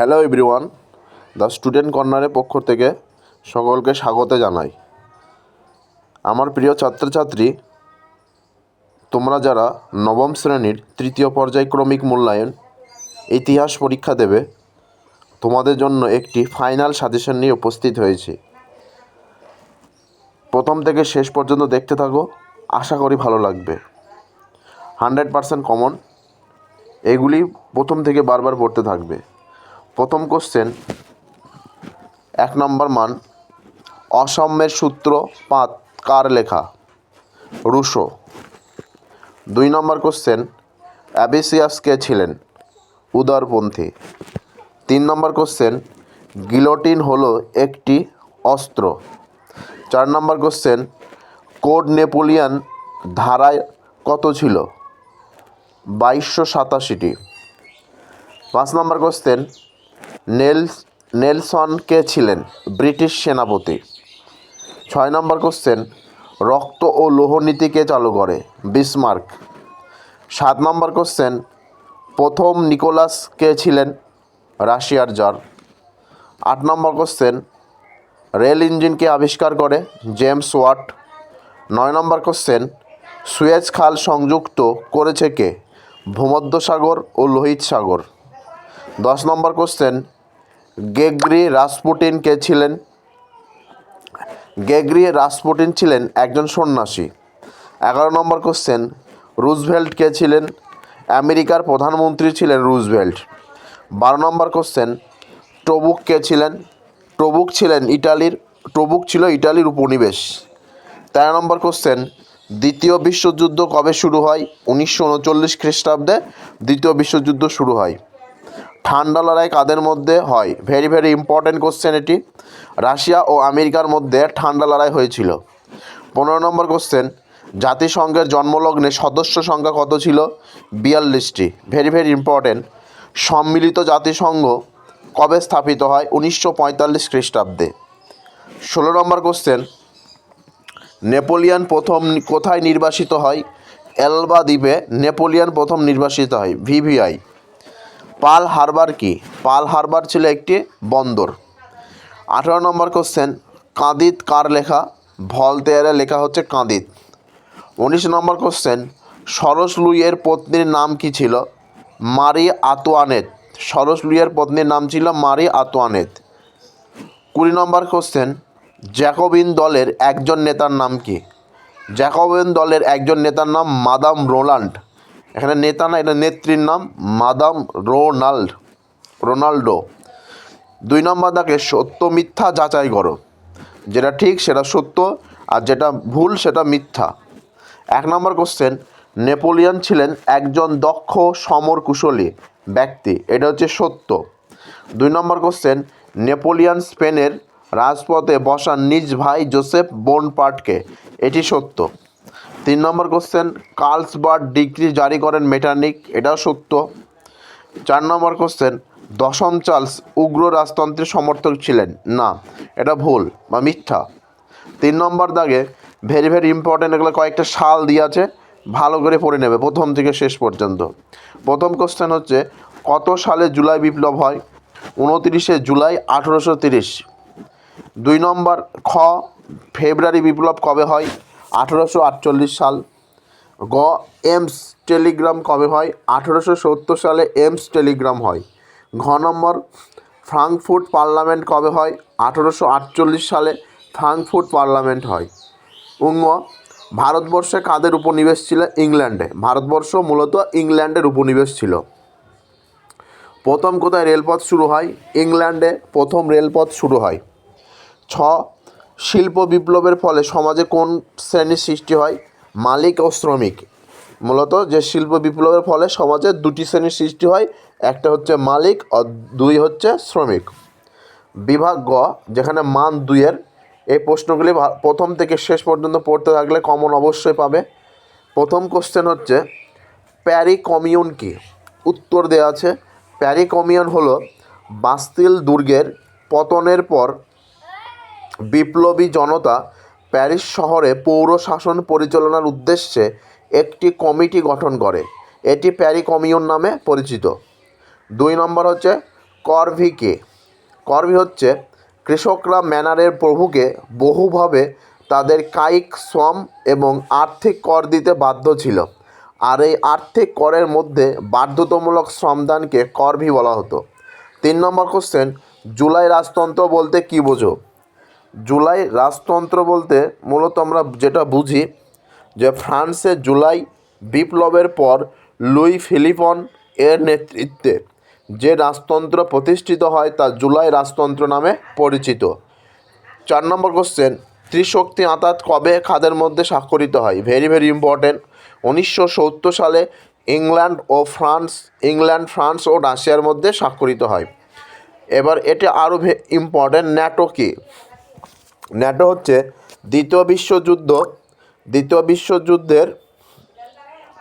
Hello everyone the student কর্নারের পক্ষ থেকে সকলকে স্বাগত জানাই। আমার প্রিয় ছাত্রছাত্রী, তোমরা যারা নবম শ্রেণির তৃতীয় পর্যায়ক্রমিক মূল্যায়ন, ইতিহাস পরীক্ষা দেবে, তোমাদের জন্য একটি ফাইনাল সাজেশন নিয়ে উপস্থিত হয়েছি। প্রথম থেকে শেষ পর্যন্ত দেখতে থাকো, আশা করি ভালো লাগবে। হান্ড্রেড পারসেন্ট কমন এগুলি প্রথম থেকে বারবার পড়তে থাকবে। প্রথম কোশ্চেন এক নম্বর মান অসাম্যের সূত্র পাত কার লেখা? রুশো। দুই নম্বর কোশ্চেন অ্যাবিসিয়াস কে ছিলেন? উদারপন্থী। তিন নম্বর কোশ্চেন গিলোটিন হলো একটি অস্ত্র। চার নম্বর কোশ্চেন কোড নেপোলিয়ান ধারায় কত ছিল? বাইশশো সাতাশিটি। পাঁচ নম্বর কোশ্চেন নেলস, নেলসন কে ছিলেন? ব্রিটিশ সেনাপতি। ছয় নম্বর কোশ্চেন রক্ত ও লৌহ নীতি কে চালু করে? বিসমার্ক। সাত নম্বর কোশ্চেন প্রথম নিকোলাস কে ছিলেন? রাশিয়ার জার আট নম্বর কোশ্চেন রেল ইঞ্জিনকে আবিষ্কার করে? James Watt. নয় নম্বর কোশ্চেন সুয়েজ খাল সংযুক্ত করেছে কে? ভূমধ্যসাগর ও লোহিত সাগর। দশ নম্বর কোশ্চেন গেগরি রাসপুটিন কে ছিলেন? গেগরি রাসপুটিন ছিলেন একজন সন্ন্যাসী। এগারো নম্বর কোশ্চেন রুজভেল্ট কে ছিলেন? আমেরিকার প্রধানমন্ত্রী ছিলেন রুজভেল্ট। বারো নম্বর কোশ্চেন টবুক কে ছিলেন? টবুক ছিলেন ইটালির, টবুক ছিল ইটালির উপনিবেশ। তেরো নম্বর কোশ্চেন দ্বিতীয় বিশ্বযুদ্ধ কবে শুরু হয়? উনিশশো উনচল্লিশ খ্রিস্টাব্দে দ্বিতীয় বিশ্বযুদ্ধ শুরু হয়। ঠান্ডা লড়াই কাদের মধ্যে হয়? ভেরি ভেরি ইম্পর্ট্যান্ট কোশ্চেন এটি। রাশিয়া ও আমেরিকার মধ্যে ঠান্ডা লড়াই হয়েছিল। পনেরো নম্বর কোশ্চেন জাতিসংঘের জন্মলগ্নে সদস্য সংখ্যা কত ছিল? বিয়াল্লিশটি। ভেরি ভেরি ইম্পর্ট্যান্ট সম্মিলিত জাতিসংঘ কবে স্থাপিত হয়? উনিশশো পঁয়তাল্লিশ খ্রিস্টাব্দে। ষোলো নম্বর কোশ্চেন নেপোলিয়ান প্রথম কোথায় নির্বাসিত হয়? এলবা দ্বীপে নেপোলিয়ান প্রথম নির্বাসিত হয়, ভিভিআই। পাল হারবার কি? পাল হারবার ছিল একটি বন্দর। আঠারো নম্বর কোশ্চেন কাঁদিত কার লেখা? ভলতেয়ারের লেখা হচ্ছে কাঁদিত। উনিশ নম্বর কোশ্চেন সরস লুইয়ের পত্নীর নাম কি ছিল? মারি আতোয়ানেত। সরস লুইয়ের পত্নীর নাম ছিল মারি আতোয়ানেত। কুড়ি নম্বর কোশ্চেন জ্যাকোবিন দলের একজন নেতার নাম কি? জ্যাকোবিন দলের একজন নেতার নাম মাদাম রোনাল্ড এখানে নেতা না, এটা নেত্রীর নাম মাদাম রোনাল্ড, রোনাল্ডো। দুই নম্বর দাগে সত্য, মিথ্যা যাচাই করো। যেটা ঠিক, সেটা সত্য, আর যেটা ভুল, সেটা মিথ্যা। এক নম্বর কোশ্চেন নেপোলিয়ন ছিলেন একজন দক্ষ, সমর, কুশলী ব্যক্তি। এটা হচ্ছে সত্য। দুই নম্বর কোশ্চেন নেপোলিয়ন স্পেনের রাজপথে বসান নিজ ভাই জোসেফ বোন বোনপার্টকে। এটি সত্য। তিন নম্বর কোশ্চেন কার্লসবার্ড ডিগ্রি জারি করেন মেটার্নিক, এটাও সত্য। চার নম্বর কোশ্চেন দশম চার্লস উগ্র রাজতন্ত্রের সমর্থক ছিলেন। না, এটা ভুল বা মিথ্যা। তিন নম্বর দাগে ভেরি ভেরি ইম্পর্টেন্ট এগুলো কয়েকটা সাল দিয়ে আছে ভালো করে পড়ে নেবে প্রথম থেকে শেষ পর্যন্ত। প্রথম কোশ্চেন হচ্ছে, কত সালে জুলাই বিপ্লব হয়? উনতিরিশে জুলাই আঠেরোশো তিরিশ। দুই নম্বর, খ, ফেব্রুয়ারি বিপ্লব কবে হয়? আঠেরোশো আটচল্লিশ সাল। গ, এমস টেলিগ্রাম কবে হয়? আঠেরোশো সত্তর সালে এমস টেলিগ্রাম হয়। ঘ নম্বর, ফ্রাঙ্কফুট পার্লামেন্ট কবে হয়? আঠেরোশো আটচল্লিশ সালে ফ্রাঙ্কফুট পার্লামেন্ট হয়। উঙ্গ ভারতবর্ষে কাদের উপনিবেশ ছিল? ইংল্যান্ডে। ভারতবর্ষ মূলত ইংল্যান্ডের উপনিবেশ ছিল। প্রথম কোথায় রেলপথ শুরু হয়? ইংল্যান্ডে প্রথম রেলপথ শুরু হয়। ছ শিল্প বিপ্লবের ফলে সমাজে কোন শ্রেণির সৃষ্টি হয়? মালিক ও শ্রমিক। মূলত যে শিল্প বিপ্লবের ফলে সমাজে দুটি শ্রেণির সৃষ্টি হয়, একটা হচ্ছে মালিক আর দুই হচ্ছে শ্রমিক। বিভাগ গ, যেখানে মান দুইয়ের। এই প্রশ্নগুলি প্রথম থেকে শেষ পর্যন্ত পড়তে থাকলে কমন অবশ্যই পাবে। প্রথম কোশ্চেন হচ্ছে প্যারি কমিউন কি? উত্তর দেওয়া আছে প্যারি কমিউন হলো বাস্তিল দুর্গের পতনের পর বিপ্লবী জনতা প্যারিস শহরে পৌর শাসন পরিচালনার উদ্দেশ্যে একটি কমিটি গঠন করে। এটি প্যারি কমিউন নামে পরিচিত। দুই নম্বর হচ্ছে করভিকে। করভি হচ্ছে কৃষকরা ম্যানারের প্রভুকে বহুভাবে তাদের কায়িক শ্রম এবং আর্থিক কর দিতে বাধ্য ছিল। আর এই আর্থিক করের মধ্যে বাধ্যতামূলক শ্রমদানকে করভি বলা হতো। তিন নম্বর কোশ্চেন জুলাই রাজতন্ত্র বলতে কী বোঝো? জুলাই রাজতন্ত্র বলতে মূলত আমরা যেটা বুঝি যে ফ্রান্সে জুলাই বিপ্লবের পর লুই ফিলিপন এর নেতৃত্বে যে রাজতন্ত্র প্রতিষ্ঠিত হয় তা জুলাই রাজতন্ত্র নামে পরিচিত। চার নম্বর কোশ্চেন ত্রিশক্তি আঁতাত কবে খাদের মধ্যে স্বাক্ষরিত হয়? ভেরি ভেরি ইম্পর্টেন্ট উনিশশো সত্তর সালে ইংল্যান্ড ও ফ্রান্স, ইংল্যান্ড, ফ্রান্স ও রাশিয়ার মধ্যে স্বাক্ষরিত হয়। এবার এটা আরও ইম্পর্টেন্ট ন্যাটো কি? ন্যাটো হচ্ছে দ্বিতীয় বিশ্বযুদ্ধ, দ্বিতীয় বিশ্বযুদ্ধের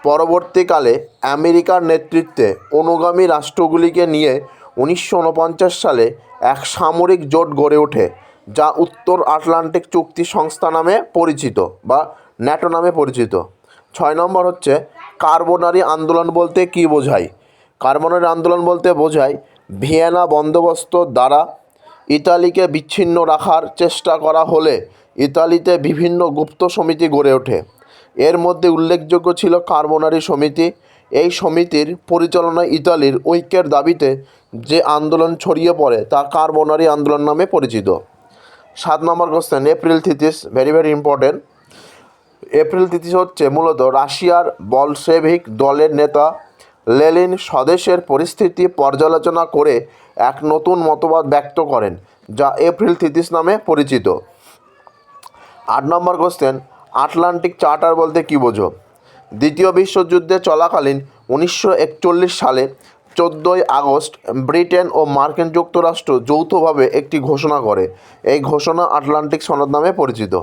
পরবর্তীকালে আমেরিকার নেতৃত্বে অনুগামী রাষ্ট্রগুলিকে নিয়ে উনিশশো উনপঞ্চাশ সালে এক সামরিক জোট গড়ে ওঠে, যা উত্তর আটলান্টিক চুক্তি সংস্থা নামে পরিচিত বা ন্যাটো নামে পরিচিত। ছয় নম্বর হচ্ছে কার্বনারি আন্দোলন বলতে কী বোঝায়? কার্বনারি আন্দোলন বলতে বোঝায় ভিয়েনা বন্দোবস্ত দ্বারা ইতালিকে বিচ্ছিন্ন রাখার চেষ্টা করা হলে ইতালিতে বিভিন্ন গুপ্ত সমিতি গড়ে ওঠে। এর মধ্যে উল্লেখযোগ্য ছিল কার্বনারি সমিতি। এই সমিতির পরিচালনায় ইতালির ঐক্যের দাবিতে যে আন্দোলন ছড়িয়ে পড়ে তা কার্বনারি আন্দোলন নামে পরিচিত। সাত নম্বর question, April theses, very very important. April theses হচ্ছে মূলত রাশিয়ার বলশেভিক দলের নেতা লেলিন স্বদেশের পরিস্থিতি পর্যালোচনা করে এক নতুন মতবাদ ব্যক্ত করেন, যা এপ্রিল তিথিস নামে পরিচিত। আট নম্বর কোশ্চেন, আটলান্টিক চার্টার বলতে কী বোঝো? দ্বিতীয় বিশ্বযুদ্ধে চলাকালীন উনিশশো একচল্লিশ সালে চোদ্দোই আগস্ট ব্রিটেন ও মার্কিন যুক্তরাষ্ট্র যৌথভাবে একটি ঘোষণা করে। এই ঘোষণা আটলান্টিক সনদ নামে পরিচিত।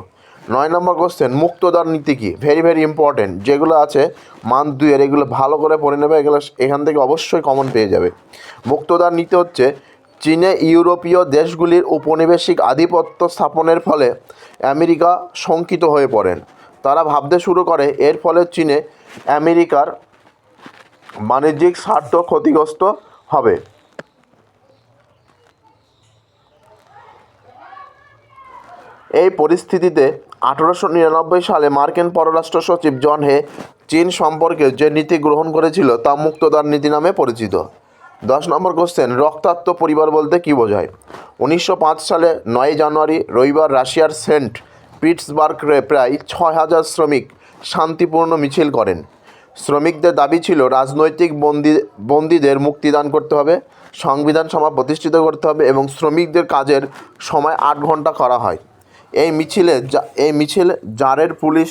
নয় নম্বর কোশ্চেন মুক্তদার নীতি কী? ভেরি ভেরি ইম্পর্টেন্ট যেগুলো আছে মান দুইয়ের এগুলো ভালো করে পড়ে নেবে, এগুলো এখান থেকে অবশ্যই কমন পেয়ে যাবে। মুক্তদার নীতি হচ্ছে, চীনে ইউরোপীয় দেশগুলির উপনিবেশিক আধিপত্য স্থাপনের ফলে আমেরিকা শঙ্কিত হয়ে পড়েন। তারা ভাবতে শুরু করে, এর ফলে চীনে আমেরিকার বাণিজ্যিক স্বার্থ ক্ষতিগ্রস্ত হবে। এই পরিস্থিতিতে আঠারোশো নিরানব্বই সালে মার্কিন পররাষ্ট্র সচিব জন হে চীন সম্পর্কে যে নীতি গ্রহণ করেছিল তা মুক্তদার নীতি নামে পরিচিত। দশ নম্বর কোশ্চেন, রক্তাক্ত পরিবার বলতে কী বোঝায়? উনিশশো পাঁচ সালে নয় জানুয়ারি, রবিবার রাশিয়ার সেন্ট পিটসবার্গে প্রায় ছয় হাজার শ্রমিক শান্তিপূর্ণ মিছিল করেন। শ্রমিকদের দাবি ছিল রাজনৈতিক বন্দি, বন্দীদের মুক্তিদান করতে হবে, সংবিধান সভা প্রতিষ্ঠিত করতে হবে এবং শ্রমিকদের কাজের সময় আট ঘণ্টা করা হয়। এই মিছিলে এই মিছিল জারের পুলিশ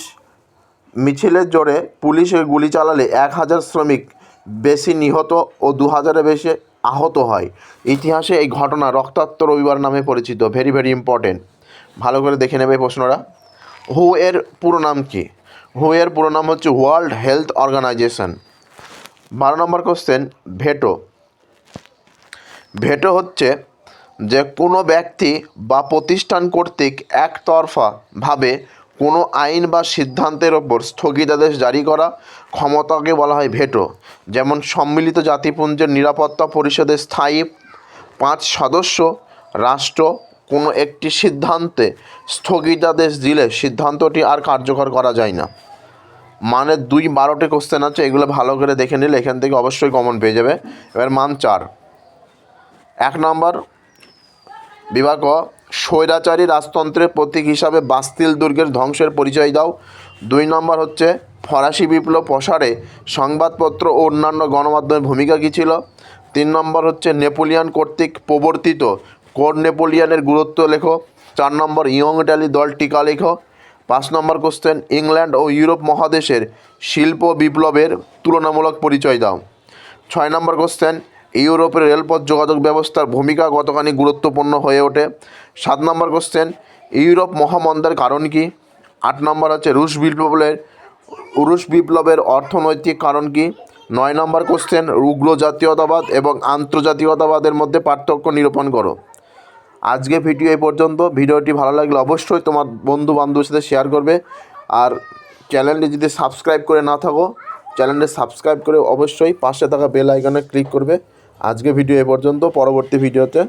মিছিলের জোরে পুলিশের গুলি চালালে এক হাজার শ্রমিক বেশি নিহত ও দু হাজারের বেশি আহত হয়। ইতিহাসে এই ঘটনা রক্তাক্ত রবিবার নামে পরিচিত। ভেরি ভেরি ইম্পর্টেন্ট ভালো করে দেখে নেবে এই প্রশ্নটা হু এর পুরো নাম কি? হু এর পুরো নাম হচ্ছে ওয়ার্ল্ড হেলথ অর্গানাইজেশন বারো নম্বর কোশ্চেন ভেটো। ভেটো হচ্ছে যে কোনো ব্যক্তি বা প্রতিষ্ঠান কর্তৃক একতরফা ভাবে কোনো আইন বা সিদ্ধান্তের ওপর স্থগিতাদেশ জারি করা ক্ষমতাকে বলা হয় ভেটো। যেমন সম্মিলিত জাতিপুঞ্জের নিরাপত্তা পরিষদের স্থায়ী পাঁচ সদস্য রাষ্ট্র কোনো একটি সিদ্ধান্তে স্থগিতাদেশ দিলে সিদ্ধান্তটি আর কার্যকর করা যায় না। মানে দুই বারোটি কোশ্চেন আছে, এগুলো ভালো করে দেখে নিলে এখান থেকে অবশ্যই কমন পেয়ে যাবে। এবার মান চার। এক নম্বর বিভাগ স্বৈরাচারী রাজতন্ত্রের প্রতীক হিসাবে বাস্তিল দুর্গের ধ্বংসের পরিচয় দাও। দুই নম্বর হচ্ছে, ফরাসি বিপ্লব প্রসারে সংবাদপত্র ও অন্যান্য গণমাধ্যমের ভূমিকা কী ছিল? তিন নম্বর হচ্ছে, নেপোলিয়ন কর্তৃক প্রবর্তিত কোড নেপোলিয়ানের গুরুত্ব লেখো। চার নম্বর, ইয়ং ইটালি দল টিকা লেখো। পাঁচ নম্বর কোশ্চেন, ইংল্যান্ড ও ইউরোপ মহাদেশের শিল্প বিপ্লবের তুলনামূলক পরিচয় দাও। ছয় নম্বর কোশ্চেন ইউরোপের রেলপথ যোগাযোগ ব্যবস্থার ভূমিকা কতখানি গুরুত্বপূর্ণ হয়ে ওঠে? সাত নম্বর কোশ্চেন ইউরোপ মহামন্দার কারণ কি? আট নম্বর হচ্ছে রুশ বিপ্লবের রুশ বিপ্লবের অর্থনৈতিক কারণ কি? নয় নম্বর কোশ্চেন উগ্র জাতীয়তাবাদ এবং আন্তর্জাতিকতাবাদের মধ্যে পার্থক্য নিরূপণ করো। আজকে ভিডিও এই পর্যন্ত। ভিডিওটি ভালো লাগলে অবশ্যই তোমার বন্ধু বান্ধবের সাথে শেয়ার করবে। আর চ্যানেলটি যদি সাবস্ক্রাইব করে না থাকো চ্যানেলটি সাবস্ক্রাইব করে অবশ্যই পাশে থাকা বেল আইকনে ক্লিক করবে। আজকে ভিডিও এ পর্যন্ত পরবর্তী ভিডিওতে